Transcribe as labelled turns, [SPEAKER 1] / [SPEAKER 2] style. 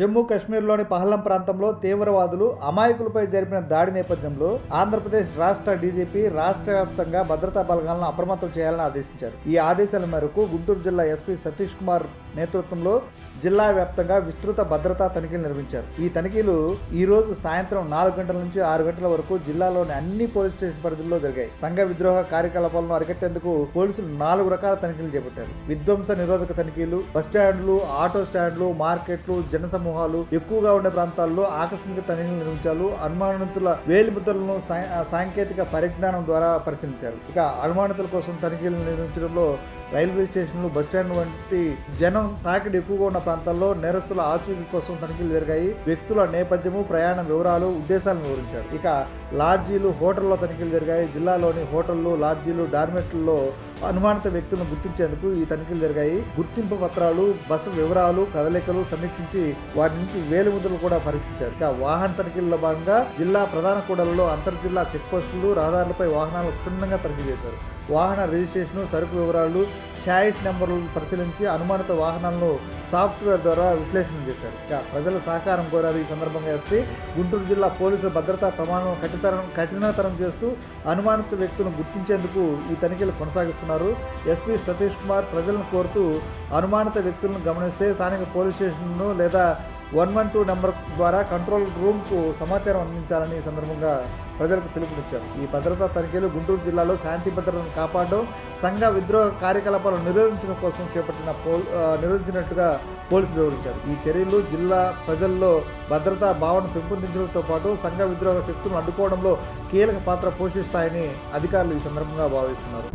[SPEAKER 1] జమ్మూ కాశ్మీర్లోని పహలం ప్రాంతంలో తీవ్రవాదులు అమాయకులపై జరిపిన దాడి నేపథ్యంలో ఆంధ్రప్రదేశ్ రాష్ట్ర డీజీపీ రాష్ట్ర వ్యాప్తంగా భద్రతా బలగాలను అప్రమత్తం చేయాలని ఆదేశించారు. ఈ ఆదేశాల మేరకు గుంటూరు జిల్లా ఎస్పీ సతీష్ కుమార్ నేతృత్వంలో జిల్లా వ్యాప్తంగా విస్తృత భద్రతా తనిఖీలు నిర్వహించారు. ఈ తనిఖీలు ఈ రోజు సాయంత్రం నాలుగు గంటల నుంచి ఆరు గంటల వరకు జిల్లాలోని అన్ని పోలీస్ స్టేషన్ పరిధుల్లో జరిగాయి. సంఘ విద్రోహ కార్యకలాపాలను అరికట్టేందుకు పోలీసులు నాలుగు రకాల తనిఖీలు చేపట్టారు. విధ్వంస నిరోధక తనిఖీలు బస్ స్టాండ్లు ఆటో స్టాండ్లు మార్కెట్లు జన సమూహాలు ఎక్కువగా ఉండే ప్రాంతాల్లో ఆకస్మిక తనిఖీలు నిర్వహించారు. అనుమానితుల వేలిముద్రలను సాంకేతిక పరిజ్ఞానం ద్వారా పరిశీలించారు. ఇక అనుమానితుల కోసం తనిఖీలు నిర్వహించడంలో రైల్వే స్టేషన్లు బస్టాండ్ వంటి జనం తాకిడి ఎక్కువగా ఉన్న ప్రాంతాల్లో నేరస్తుల ఆచూకీ కోసం తనిఖీలు జరిగాయి. వ్యక్తుల నేపథ్యము ప్రయాణ వివరాలు ఉద్దేశాలను వివరించారు. ఇక లాడ్జీలు హోటల్లో తనిఖీలు జరిగాయి. జిల్లాలోని హోటళ్ళు లాడ్జీలు డార్మెట్లలో అనుమానిత వ్యక్తులను గుర్తించేందుకు ఈ తనిఖీలు జరిగాయి. గుర్తింపు పత్రాలు బస్సు వివరాలు కదలికలు సమీక్షించి వారి నుంచి వేలిముద్రలు కూడా పరీక్షించారు. ఇక వాహన తనిఖీల్లో భాగంగా జిల్లా ప్రధాన కూడలలో అంతర్ జిల్లా చెక్ పోస్టులు రహదారులపై వాహనాలు క్షుణ్ణంగా తనిఖీ చేశారు. వాహన రిజిస్ట్రేషన్ సరుకు వివరాలు ఛాయిస్ నెంబర్లను పరిశీలించి అనుమానిత వాహనాలను సాఫ్ట్వేర్ ద్వారా విశ్లేషణ చేశారు. ప్రజల సహకారం కోరారు ఈ సందర్భంగా ఎస్పీ. గుంటూరు జిల్లా పోలీసుల భద్రతా ప్రమాణం కఠితరం కఠినతరం చేస్తూ అనుమానిత వ్యక్తులను గుర్తించేందుకు ఈ తనిఖీలు కొనసాగిస్తున్నారు. ఎస్పీ సతీష్ కుమార్ ప్రజలను కోరుతూ అనుమానిత వ్యక్తులను గమనిస్తే స్థానిక పోలీస్ స్టేషన్ను లేదా వన్ వన్ టూ నెంబర్ ద్వారా కంట్రోల్ రూమ్కు సమాచారం అందించాలని ఈ సందర్భంగా ప్రజలకు పిలుపునిచ్చారు. ఈ భద్రతా తనిఖీలు గుంటూరు జిల్లాలో శాంతి భద్రతను కాపాడడం సంఘ విద్రోహ కార్యకలాపాలను నిరోధించడం కోసం చేపట్టిన పోల్ నిరోధించినట్టుగా పోలీసులు వివరించారు. ఈ చర్యలు జిల్లా ప్రజల్లో భద్రతా భావన పెంపొందించడంతో పాటు సంఘ విద్రోహ శక్తులను అడ్డుకోవడంలో కీలక పాత్ర పోషిస్తాయని అధికారులు ఈ సందర్భంగా భావిస్తున్నారు.